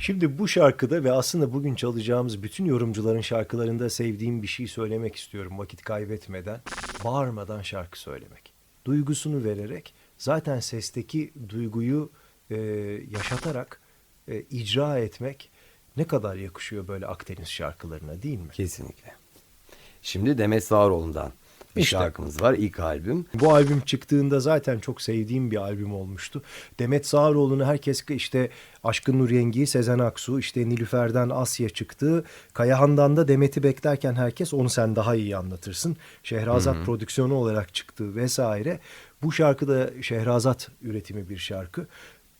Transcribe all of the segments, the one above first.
Şimdi bu şarkıda ve aslında bugün çalacağımız bütün yorumcuların şarkılarında sevdiğim bir şey söylemek istiyorum vakit kaybetmeden. Bağırmadan şarkı söylemek. Duygusunu vererek zaten sesteki duyguyu e, yaşatarak e, icra etmek ne kadar yakışıyor böyle Akdeniz şarkılarına değil mi? Kesinlikle. Şimdi Demet Sağaroğlu'ndan bir İşte. şarkımız var. İlk albüm. Bu albüm çıktığında zaten çok sevdiğim bir albüm olmuştu. Demet Sağaroğlu'nu herkes işte Aşkın Nur Yengi, Sezen Aksu, işte Nilüfer'den Asya çıktı. Kayahan'dan da Demet'i beklerken herkes onu sen daha iyi anlatırsın. Şehrazat prodüksiyonu olarak çıktı vesaire. Bu şarkı da Şehrazat üretimi bir şarkı.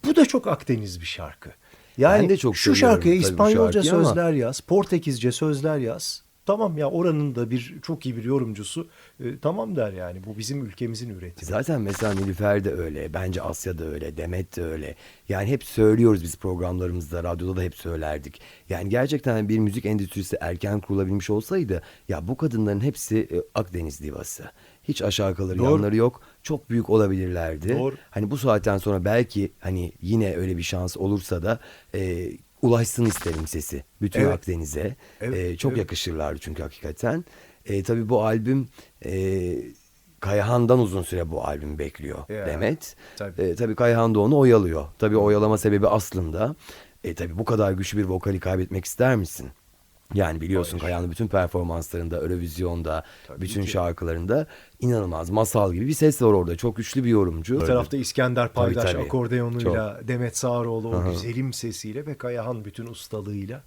Bu da çok Akdeniz bir şarkı. Yani Ben de çok şu şarkıya İspanyolca şarkıyı ama- sözler yaz, Portekizce sözler yaz. Tamam ya oranın da bir çok iyi bir yorumcusu e, tamam der yani. Bu bizim ülkemizin üretimi. Zaten mesela Nilüfer de öyle. Bence Asya da öyle. Demet de öyle. Yani hep söylüyoruz biz programlarımızda. Radyoda da hep söylerdik. Yani gerçekten bir müzik endüstrisi erken kurulabilmiş olsaydı ya bu kadınların hepsi e, Akdeniz divası. Hiç aşağı kalır Doğru. yanları yok. Çok büyük olabilirlerdi. Doğru. Hani bu saatten sonra belki hani yine öyle bir şans olursa da e, ulaşsın isterim sesi bütün Evet. Akdeniz'e. Evet, E, çok evet. yakışırlardı çünkü hakikaten. E, tabii bu albüm e, Kayahan'dan uzun süre bu albüm bekliyor Ya, Demet. tabii. E, tabii Kayahan da onu oyalıyor. Tabii oyalama sebebi aslında e, tabii bu kadar güçlü bir vokali kaybetmek ister misin? Yani biliyorsun Hayır. Kayahan'ın bütün performanslarında, Eurovizyonda, Tabii bütün ki. şarkılarında inanılmaz masal gibi bir ses var orada. Çok güçlü bir yorumcu. Bir tarafta İskender Paydaş tabii. akordeonuyla, Demet Sağaroğlu o güzelim sesiyle ve Kayahan bütün ustalığıyla.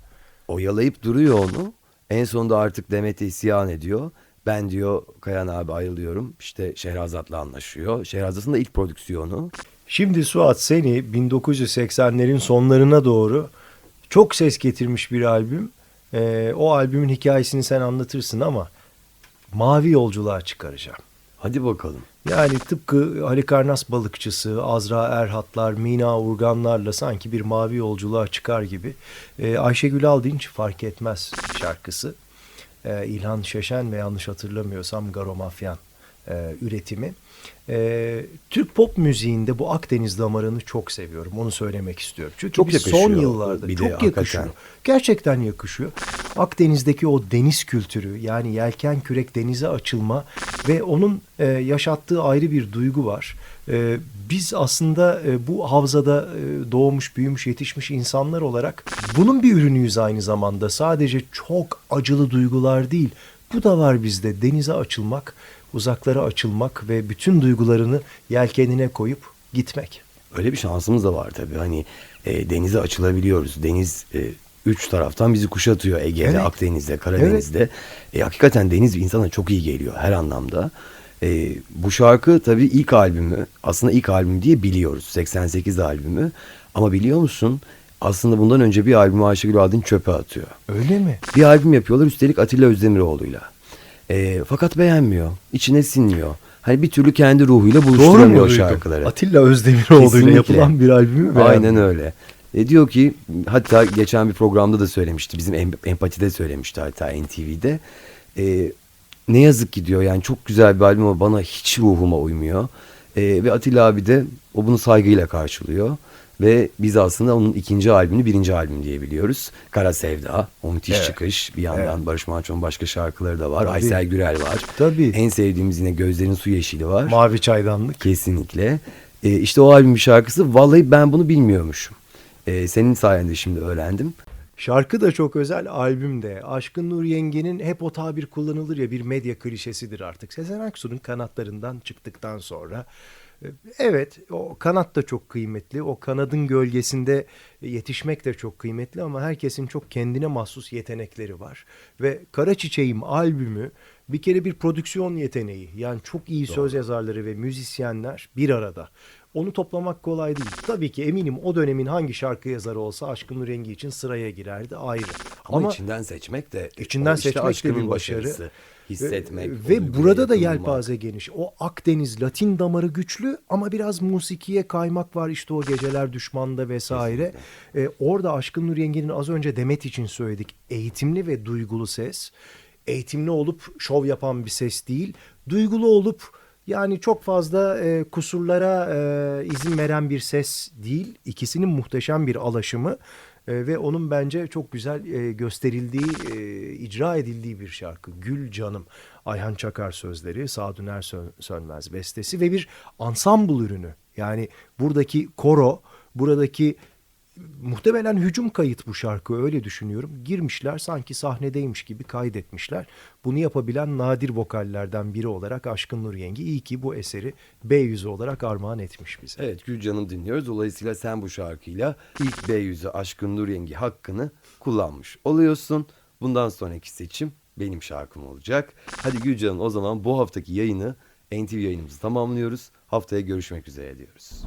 oyalayıp duruyor onu. En sonunda artık Demet'e isyan ediyor. Ben diyor Kayan abi ayrılıyorum. İşte Şehrazat'la anlaşıyor. Şehrazat'ın da ilk prodüksiyonu. Şimdi Suat seni 1980'lerin sonlarına doğru çok ses getirmiş bir albüm. Ee, o albümün hikayesini sen anlatırsın ama mavi yolculuğa çıkaracağım. Hadi bakalım. Yani tıpkı Halikarnas balıkçısı, Azra Erhatlar, Mina Urganlarla sanki bir mavi yolculuğa çıkar gibi. Ee, Ayşegül Aldinç fark etmez şarkısı. Ee, İlhan Şeşen ve yanlış hatırlamıyorsam Garo Mafyan e, üretimi. Ee, Türk pop müziğinde bu Akdeniz damarını çok seviyorum. Onu söylemek istiyorum. Çünkü Çok yakışıyor son yıllarda bir de çok hakikaten. yakışıyor. Gerçekten yakışıyor. Akdeniz'deki o deniz kültürü yani yelken kürek denize açılma ve onun e, yaşattığı ayrı bir duygu var. E, biz aslında e, bu havzada e, doğmuş, büyümüş, yetişmiş insanlar olarak bunun bir ürünüyüz aynı zamanda. Sadece çok acılı duygular değil. Bu da var bizde. Denize açılmak, uzaklara açılmak ve bütün duygularını yelkenine koyup gitmek. Öyle bir şansımız da var tabii. Hani e, denize açılabiliyoruz. Deniz e, üç taraftan bizi kuşatıyor. Ege'de, Evet. Akdeniz'de, Karadeniz'de. E, hakikaten deniz insana çok iyi geliyor her anlamda. E, bu şarkı tabii ilk albümü. Aslında ilk albüm diye biliyoruz. 88 albümü. Ama biliyor musun? Aslında bundan önce bir albümü Ayşegül Adin çöpe atıyor. Öyle mi? Bir albüm yapıyorlar üstelik Atilla Özdemiroğlu'yla. E, fakat beğenmiyor. içine sinmiyor. Hani bir türlü kendi ruhuyla buluşturamıyor şarkıları. Atilla Özdemiroğlu ile yapılan bir albümü beğendim. Aynen öyle. E, diyor ki hatta geçen bir programda da söylemişti. Bizim em- empatide söylemişti hatta NTV'de. E, ne yazık ki diyor yani çok güzel bir albüm ama bana hiç ruhuma uymuyor. E, ve Atilla abi de o bunu saygıyla karşılıyor. Ve biz aslında onun ikinci albümünü birinci albüm diye biliyoruz. Kara Sevda, o müthiş Evet. çıkış. Bir yandan Evet. Barış Manço'nun başka şarkıları da var. Tabii. Aysel Gürel var. Tabii. En sevdiğimiz yine Gözlerin Su Yeşili var. Mavi Çaydanlık. Kesinlikle. Ee, işte o albüm şarkısı. Vallahi ben bunu bilmiyormuşum. Ee, senin sayende şimdi öğrendim. Şarkı da çok özel, albüm de. Aşkın Nur Yenge'nin hep o tabir kullanılır ya bir medya klişesidir artık. Sezen Aksu'nun kanatlarından çıktıktan sonra. Evet o kanat da çok kıymetli. O kanadın gölgesinde yetişmek de çok kıymetli ama herkesin çok kendine mahsus yetenekleri var. Ve Kara Çiçeğim albümü bir kere bir prodüksiyon yeteneği. Yani çok iyi söz yazarları ve müzisyenler bir arada. Onu toplamak kolay değil. Tabii ki eminim o dönemin hangi şarkı yazarı olsa Aşkın Nur Yengi için sıraya girerdi ayrı. Ama, içinden seçmek de içinden işte seçmek de aşkının bir başarı. başarısı. Hissetmek. Ve, ve burada da yelpaze geniş. O Akdeniz Latin damarı güçlü ama biraz musikiye kaymak var işte o geceler düşmanda vesaire. Ee, orada Aşkın Nur Yengi'nin az önce Demet için söyledik. Eğitimli ve duygulu ses. Eğitimli olup şov yapan bir ses değil. Duygulu olup yani çok fazla e, kusurlara e, izin veren bir ses değil. İkisinin muhteşem bir alaşımı. E, ve onun bence çok güzel e, gösterildiği, e, icra edildiği bir şarkı. Gül Canım. Ayhan Çakar sözleri, Sadüner Sön- Sönmez bestesi ve bir ensemble ürünü. Yani buradaki koro, buradaki muhtemelen hücum kayıt bu şarkı öyle düşünüyorum. Girmişler sanki sahnedeymiş gibi kaydetmişler. Bunu yapabilen nadir vokallerden biri olarak Aşkın Nur Yengi iyi ki bu eseri B yüzü olarak armağan etmiş bize. Evet Gülcan'ı dinliyoruz. Dolayısıyla sen bu şarkıyla ilk B yüzü Aşkın Nur Yengi hakkını kullanmış oluyorsun. Bundan sonraki seçim benim şarkım olacak. Hadi Gülcan'ın o zaman bu haftaki yayını NTV yayınımızı tamamlıyoruz. Haftaya görüşmek üzere diyoruz.